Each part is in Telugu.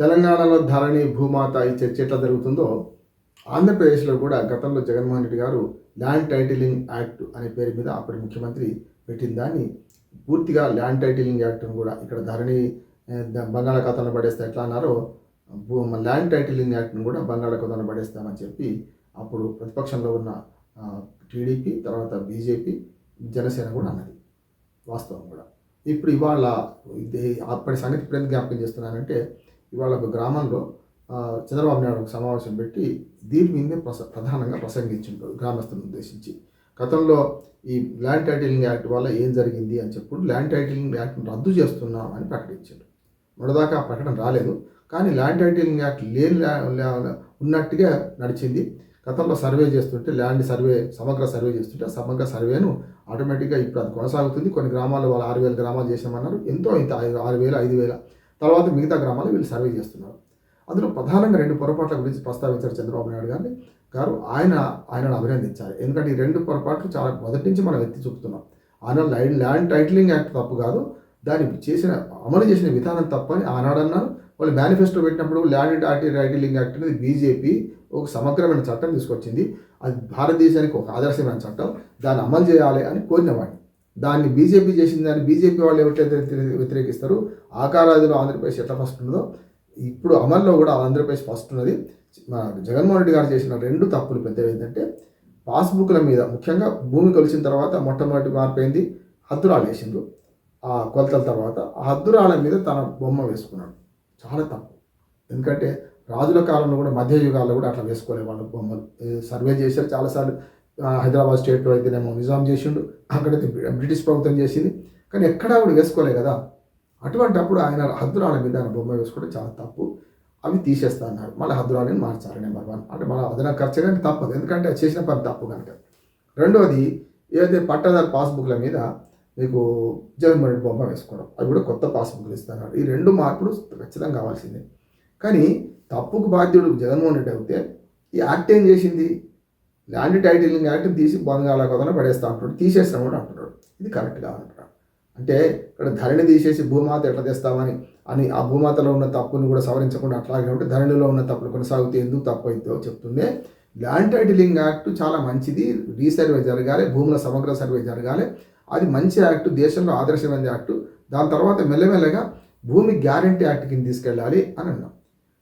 తెలంగాణలో ధరణి భూమాత ఈ చర్చ ఎట్లా జరుగుతుందో ఆంధ్రప్రదేశ్లో కూడా గతంలో జగన్మోహన్ రెడ్డి గారు ల్యాండ్ టైటిలింగ్ యాక్ట్ అనే పేరు మీద అప్పటి ముఖ్యమంత్రి పెట్టిన దాన్ని పూర్తిగా ల్యాండ్ టైటిలింగ్ యాక్ట్ను కూడా ఇక్కడ ధరణి బంగాళాఖాతంలో పడేస్తే ఎట్లా అన్నారో భూ- ల్యాండ్ టైటిలింగ్ యాక్ట్ను కూడా బంగాళాఖాతంలో పడేస్తామని చెప్పి అప్పుడు ప్రతిపక్షంలో ఉన్న టీడీపీ తర్వాత బీజేపీ జనసేన కూడా అన్నది వాస్తవం కూడా. ఇప్పుడు ఇవాళ ఇది అప్పటి సంగతి ఇప్పుడు ఎందుకు జ్ఞాపకం చేస్తున్నానంటే ఇవాళ ఒక గ్రామంలో చంద్రబాబు నాయుడు సమావేశం పెట్టి దీని మీదే ప్రస ప్రధానంగా ప్రసంగించిండు గ్రామస్తులను ఉద్దేశించి. గతంలో ఈ ల్యాండ్ టైటిలింగ్ యాక్ట్ వల్ల ఏం జరిగింది అని చెప్పుడు ల్యాండ్ టైటిలింగ్ యాక్ట్ని రద్దు చేస్తున్నాం అని ప్రకటించాడు మొదదాకా ఆ ప్రకటన రాలేదు. కానీ ల్యాండ్ టైటిలింగ్ యాక్ట్ లేని ఉన్నట్టుగా నడిచింది. గతంలో సర్వే చేస్తుంటే ల్యాండ్ సర్వే సమగ్ర సర్వే చేస్తుంటే సమగ్ర సర్వేను ఆటోమేటిక్గా ఇప్పుడు అది కొనసాగుతుంది. కొన్ని గ్రామాలు వాళ్ళు ఆరు వేల గ్రామాలు చేసామన్నారు ఎంతో ఇంత ఐదు ఆరు వేల ఐదు వేల తర్వాత మిగతా గ్రామాలు వీళ్ళు సర్వే చేస్తున్నారు. అందులో ప్రధానంగా రెండు పొరపాట్ల గురించి ప్రస్తావించారు చంద్రబాబు నాయుడు గారిని. గారు ఆయన ఆయనను అభినందించాలి ఎందుకంటే ఈ రెండు పొరపాట్లు చాలా మొదటి నుంచి మనం ఎత్తి చూపుతున్నాం. ఆయన ల్యాండ్ ల్యాండ్ టైటిలింగ్ యాక్ట్ తప్పు కాదు. దాన్ని చేసిన అమలు చేసిన విధానం తప్పని ఆనాడు అన్నారు. వాళ్ళు మేనిఫెస్టో పెట్టినప్పుడు ల్యాండ్ టైటిలింగ్ యాక్ట్ అనేది బీజేపీ ఒక సమగ్రమైన చట్టం తీసుకొచ్చింది. అది భారతదేశానికి ఒక ఆదర్శమైన చట్టం. దాన్ని అమలు చేయాలి అని కోరినవాడిని దాన్ని బీజేపీ చేసిన దాన్ని బీజేపీ వాళ్ళు ఎవరైతే వ్యతిరేకిస్తారు వ్యతిరేకిస్తారు ఆకారాదిలో ఆంధ్రప్రదేశ్ ఎట్లా ఫస్ట్ ఉన్నదో ఇప్పుడు అమల్లో కూడా ఆంధ్రప్రదేశ్ ఫస్ట్ ఉన్నది. మన జగన్మోహన్ రెడ్డి గారు చేసిన రెండు తప్పులు పెద్దవి ఏంటంటే పాస్బుక్ల మీద ముఖ్యంగా భూమి కొలిచిన తర్వాత మొట్టమొదటి మార్పైంది? హద్దురాలు వేసిండ్రు. ఆ కొలతల తర్వాత ఆ హద్దురాల మీద తన బొమ్మ వేసుకున్నాడు. చాలా తప్పు. ఎందుకంటే రాజుల కాలంలో కూడా మధ్యయుగాల్లో కూడా అట్లా వేసుకోలే వాళ్ళు బొమ్మలు సర్వే చేశారు చాలాసార్లు హైదరాబాద్ స్టేట్లో అయితేనేమో నిజాం చేసిండు. అక్కడైతే బ్రిటిష్ ప్రభుత్వం చేసింది. కానీ ఎక్కడా కూడా వేసుకోలే కదా. అటువంటి అప్పుడు ఆయన హద్దురాల మీద ఆయన బొమ్మ వేసుకోవడం చాలా తప్పు. అవి తీసేస్తా అన్నారు మళ్ళీ హద్దురాలని మార్చాలి నెంబర్ వన్. అంటే మన అదన ఖర్చు కానీ తప్పదు. ఎందుకంటే అది చేసిన పని తప్పు కనుక. రెండవది ఏదైతే పట్టదారు పాస్బుక్ల మీద మీకు జగన్మోహన్ రెడ్డి బొమ్మ వేసుకోవడం. అవి కూడా కొత్త పాస్బుక్లు ఇస్తున్నారు ఈ రెండు మార్పులు ఖచ్చితంగా కావాల్సిందే. కానీ తప్పుకు బాధ్యుడు జగన్మోహన్ రెడ్డి అయితే ఈ యాక్ట్ ఏం చేసింది? ల్యాండ్ టైటిలింగ్ యాక్ట్ తీసి బంగాళాఖాతంలో పడేస్తా అంటున్నాడు. తీసేస్తాం కూడా అంటున్నాడు. ఇది కరెక్ట్ కాదంటాడు అంటే ఇక్కడ ధరణి తీసేసి భూమాత ఎట్లా తెస్తామని అని ఆ భూమాతలో ఉన్న తప్పుని కూడా సవరించకుండా అట్లాగే ఉంటే ధరణిలో ఉన్న తప్పులు కొనసాగితే ఎందుకు తప్పు అవుతుందో చెప్తుండే ల్యాండ్ టైటిలింగ్ యాక్ట్ చాలా మంచిది. రీసర్వే జరగాలి. భూముల సమగ్ర సర్వే జరగాలి. అది మంచి యాక్ట్ దేశంలో ఆదర్శమైన యాక్ట్ దాని తర్వాత మెల్లమెల్లగా భూమి గ్యారంటీ యాక్ట్ కింద తీసుకెళ్ళాలి అని అన్నాం.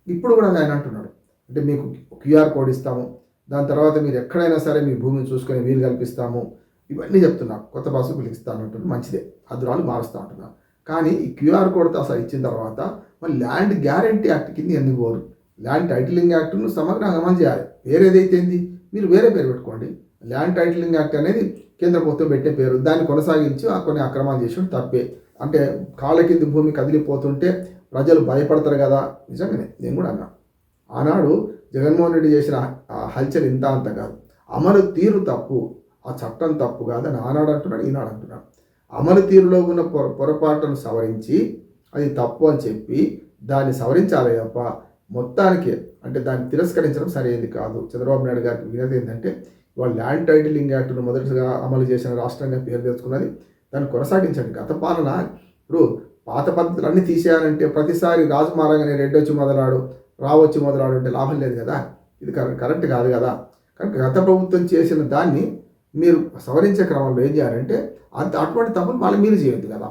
ఇప్పుడు కూడా ఆయన అంటున్నాడు. అంటే మీకు క్యూఆర్ కోడ్ ఇస్తాము. దాని తర్వాత మీరు ఎక్కడైనా సరే మీ భూమిని చూసుకొని వీలు కల్పిస్తాము. ఇవన్నీ చెప్తున్నా. కొత్త పాస్బుక్లు ఇస్తాను అంటున్నారు మంచిదే. అదురాలు మారుస్తూ అంటున్నారు కానీ ఈ క్యూఆర్ కోడ్తో అసలు ఇచ్చిన తర్వాత మళ్ళీ ల్యాండ్ గ్యారంటీ యాక్ట్ కింద ఎందుకు పోరు? ల్యాండ్ టైటిలింగ్ యాక్ట్ను సమగ్రంగా అమలు చేయాలి. వేరేదైతే ఏంది? మీరు వేరే పేరు పెట్టుకోండి. ల్యాండ్ టైటిలింగ్ యాక్ట్ అనేది కేంద్ర ప్రభుత్వం పెట్టే పేరు. దాన్ని కొనసాగించి కొన్ని అక్రమాలు చేసి తప్పే. అంటే కాళ్ళ కింద భూమి కదిలిపోతుంటే ప్రజలు భయపడతారు కదా? నిజంగానే. నేను కూడా అన్నా. ఆనాడు జగన్మోహన్ రెడ్డి చేసిన హల్చల్ ఇంత అంత కాదు అమలు తీరు తప్పు ఆ చట్టం తప్పు కాదని ఆనాడు అంటున్నాడు ఈనాడు అంటున్నాడు. అమలు తీరులో ఉన్న పొర పొరపాటును సవరించి అది తప్పు అని చెప్పి దాన్ని సవరించాలి తప్ప మొత్తానికి అంటే దాన్ని తిరస్కరించడం సరైనది కాదు. చంద్రబాబు నాయుడు గారికి వినది ఏంటంటే వాళ్ళు ల్యాండ్ టైటిలింగ్ యాక్ట్ను మొదటిగా అమలు చేసిన రాష్ట్రంగా పేరు తెచ్చుకున్నది దాన్ని కొనసాగించండి. గత పాలన ఇప్పుడు పాత పద్ధతులు అన్నీ తీసేయాలంటే ప్రతిసారి రాజు మారంగానే రెడ్డి వచ్చి మొదలాడు రావచ్చు మొదలాడు అంటే లాభం లేదు కదా. ఇది కరెక్ట్ కరెక్ట్ కాదు కదా. కనుక గత ప్రభుత్వం చేసిన దాన్ని మీరు సవరించే క్రమంలో ఏం చేయాలంటే అంత అటువంటి తప్పులు మళ్ళీ మీరు చేయొద్దు కదా.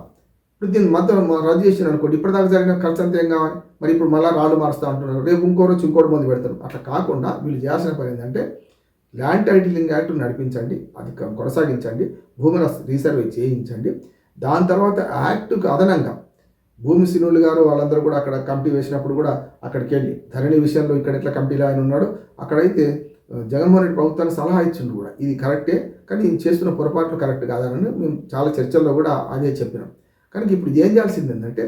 ఇప్పుడు దీన్ని మధ్య రద్దు చేసిన అనుకోండి ఇప్పటిదాకా జరిగిన ఖర్చు అంతా ఏం కావాలి? మరి ఇప్పుడు మళ్ళీ రాళ్ళు మారుస్తూ అంటున్నారు. రేపు ఇంకో రోజు ఇంకోటి మంది పెడతారు. అట్లా కాకుండా వీళ్ళు చేయాల్సిన పని ఏంటంటే ల్యాండ్ టైటిలింగ్ యాక్ట్ నడిపించండి అది కొనసాగించండి భూమిని రీసర్వే చేయించండి. దాని తర్వాత యాక్ట్కు అదనంగా భూమి సినులు గారు వాళ్ళందరూ కూడా అక్కడ కమిటీ వేసినప్పుడు కూడా అక్కడికి వెళ్ళి ధరణి విషయంలో ఇక్కడ ఎట్లా కమిటీలో ఆయన ఉన్నాడు అక్కడైతే జగన్మోహన్ రెడ్డి ప్రభుత్వానికి సలహా ఇచ్చిండు కూడా. ఇది కరెక్టే కానీ ఈయన చేస్తున్న పొరపాట్లు కరెక్ట్ కాదని మేము చాలా చర్చల్లో కూడా అదే చెప్పినాం. కనుక ఇప్పుడు ఏం చేయాల్సింది ఏంటంటే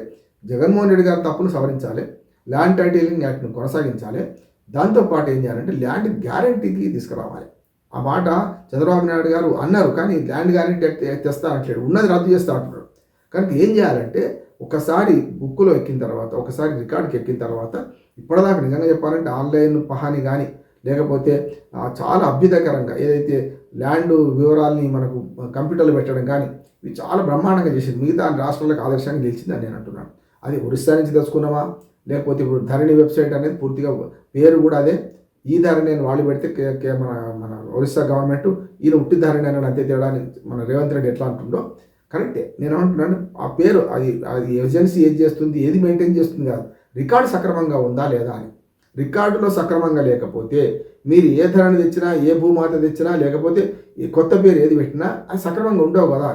జగన్మోహన్ రెడ్డి గారి తప్పును సవరించాలి ల్యాండ్ టైటిలింగ్ యాక్ట్ను కొనసాగించాలి దాంతోపాటు ఏం చేయాలంటే ల్యాండ్ గ్యారంటీకి తీసుకురావాలి. ఆ మాట చంద్రబాబు నాయుడు గారు అన్నారు కానీ ల్యాండ్ గ్యారంటీ తెస్తా అంటాడు ఉన్నది రద్దు చేస్తా అంటున్నాడు. కనుక ఏం చేయాలంటే ఒకసారి బుక్కులో ఎక్కిన తర్వాత ఒకసారి రికార్డుకి ఎక్కిన తర్వాత ఇప్పటిదాకా నిజంగా చెప్పాలంటే ఆన్లైన్ పహాని కానీ లేకపోతే చాలా అభ్యుదకరంగా ఏదైతే ల్యాండ్ వివరాల్ని మనకు కంప్యూటర్లో పెట్టడం కానీ ఇవి చాలా బ్రహ్మాండంగా చేసింది. మిగతా రాష్ట్రాలకు ఆదర్శంగా నిలిచిందని నేను అంటున్నాను. అది ఒరిస్సా నుంచి తెచ్చుకున్నామా? లేకపోతే ఇప్పుడు ధరణి వెబ్సైట్ అనేది పూర్తిగా పేరు కూడా అదే. ఈ ధరణి అని వాళ్ళు పెడితే కే- మన మన ఒరిస్సా గవర్నమెంట్ ఈయన ఉట్టి ధరణి అని అంతే తేడా అని మన రేవంత్ రెడ్డి ఎట్లా అంటుండో కరెక్టే. నేను అంటున్నాను ఆ పేరు అది అది ఏజెన్సీ ఏది చేస్తుంది ఏది మెయింటైన్ చేస్తుంది కాదు. రికార్డు సక్రమంగా ఉందా లేదా అని. రికార్డులో సక్రమంగా లేకపోతే మీరు ఏ ధరని తెచ్చినా ఏ భూమాత తెచ్చినా లేకపోతే ఈ కొత్త పేరు ఏది పెట్టినా అది సక్రమంగా ఉండవు కదా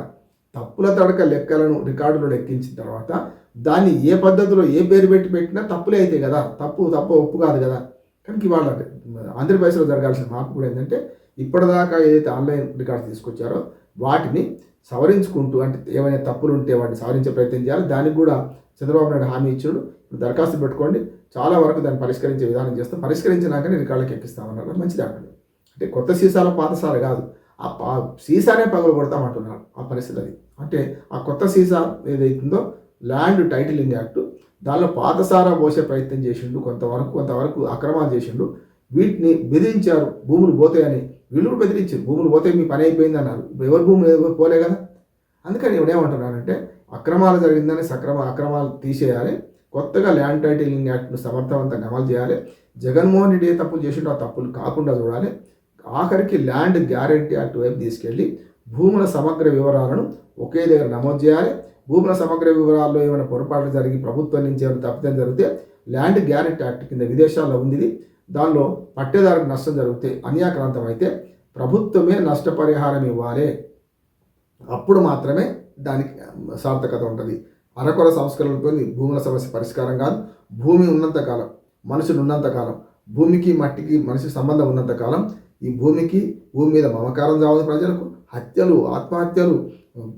తప్పుల తడక లెక్కలను రికార్డులో లెక్కించిన తర్వాత దాన్ని ఏ పద్ధతిలో ఏ పేరు పెట్టి పెట్టినా తప్పులే అయితే కదా. తప్పు తప్పు ఒప్పు కాదు కదా. కనుక ఇవాళ ఆంధ్రప్రదేశ్లో జరగాల్సిన మార్పు కూడా ఏంటంటే ఇప్పటిదాకా ఏదైతే ఆన్లైన్ రికార్డ్స్ తీసుకొచ్చారో వాటిని సవరించుకుంటూ అంటే ఏమైనా తప్పులు ఉంటే వాటిని సవరించే ప్రయత్నం చేయాలి. దానికి కూడా చంద్రబాబు నాయుడు హామీ ఇచ్చాడు. దరఖాస్తు పెట్టుకోండి. చాలా వరకు దాన్ని పరిష్కరించే విధానం చేస్తాం. పరిష్కరించినాకనే రికార్డులకు ఎక్కిస్తామన్నారు. మంచిది అంటాడు అంటే కొత్త సీసాల పాతసాల కాదు. ఆ పా సీసానే పగలు కొడతామంటున్నారు ఆ పరిస్థితి అది. అంటే ఆ కొత్త సీసా ఏదైతుందో ల్యాండ్ టైటిలింగ్ యాక్ట్ దానిలో పాతసారా పోసే ప్రయత్నం చేసిండు కొంతవరకు కొంతవరకు అక్రమాలు చేసిండు. వీటిని బెదిరించారు భూములు పోతాయని వీళ్ళు కూడా బెదిరించారు. భూములు పోతే మీ పని అయిపోయింది అన్నారు. ఎవరు ఎవరి భూములు పోలే కదా. అందుకని ఇప్పుడు ఏమంటున్నానంటే అక్రమాలు జరిగిందని సక్రమ అక్రమాలు తీసేయాలి. కొత్తగా ల్యాండ్ టైటిలింగ్ యాక్ట్ను సమర్థవంతంగా అమలు చేయాలి. జగన్మోహన్ రెడ్డి ఏ తప్పులు చేసిండో ఆ తప్పులు కాకుండా చూడాలి. ఆఖరికి ల్యాండ్ గ్యారెంటీ యాక్ట్ వైపు తీసుకెళ్ళి భూముల సమగ్ర వివరాలను ఒకే దగ్గర నమోదు చేయాలి. భూముల సమగ్ర వివరాల్లో ఏమైనా పొరపాట్లు జరిగి ప్రభుత్వం నుంచి ఏమైనా తప్పిదం జరిగితే ల్యాండ్ గ్యారెంటీ యాక్ట్ కింద విదేశాల్లో ఉంది దానిలో పట్టేదారికి నష్టం జరిగితే అన్యాక్రాంతం అయితే ప్రభుత్వమే నష్టపరిహారం ఇవ్వాలి. అప్పుడు మాత్రమే దానికి సార్థకత ఉంటుంది. అరకొర సంస్కరణలతో భూముల సమస్య పరిష్కారం కాదు. భూమి ఉన్నంత కాలం మనుషులు ఉన్నంతకాలం భూమికి మట్టికి మనిషి సంబంధం ఉన్నంత కాలం ఈ భూమికి భూమి మీద మమకారం రావాలి ప్రజలకు. హత్యలు ఆత్మహత్యలు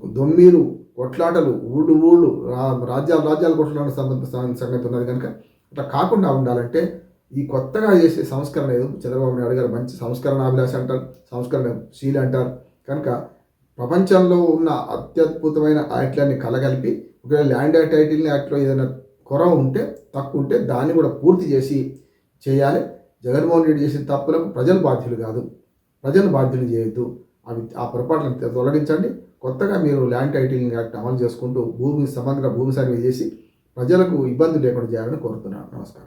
దొమ్మీలు కొట్లాటలు ఊళ్ళు ఊళ్ళు రా- రాజ్యాలు రాజ్యాలు కొట్లాట సంబంధ సంగతి ఉన్నది కనుక. అట్లా కాకుండా ఉండాలంటే ఈ కొత్తగా చేసే సంస్కరణ ఏదో? చంద్రబాబు నాయుడు గారు మంచి సంస్కరణ అభిలాష అంటారు సంస్కరణ శీలి అంటారు. కనుక ప్రపంచంలో ఉన్న అత్యద్భుతమైన యాక్ట్లన్నీ కలగలిపి ఒకవేళ ల్యాండ్ టైటిల్ యాక్ట్లో ఏదైనా కొరవ ఉంటే తక్కువ ఉంటే దాన్ని కూడా పూర్తి చేసి చేయాలి. జగన్మోహన్ రెడ్డి చేసిన తప్పులకు ప్రజలు బాధ్యులు కాదు. ప్రజలు బాధ్యులు చేయొద్దు. అవి ఆ పొరపాట్లను తొలగించండి. కొత్తగా మీరు ల్యాండ్ టైటిలింగ్ యాక్ట్ అమలు చేసుకుంటూ భూమి సమగ్ర భూమి సర్వే చేసి ప్రజలకు ఇబ్బంది లేకుండా చేయాలని కోరుతున్నాను. నమస్కారం.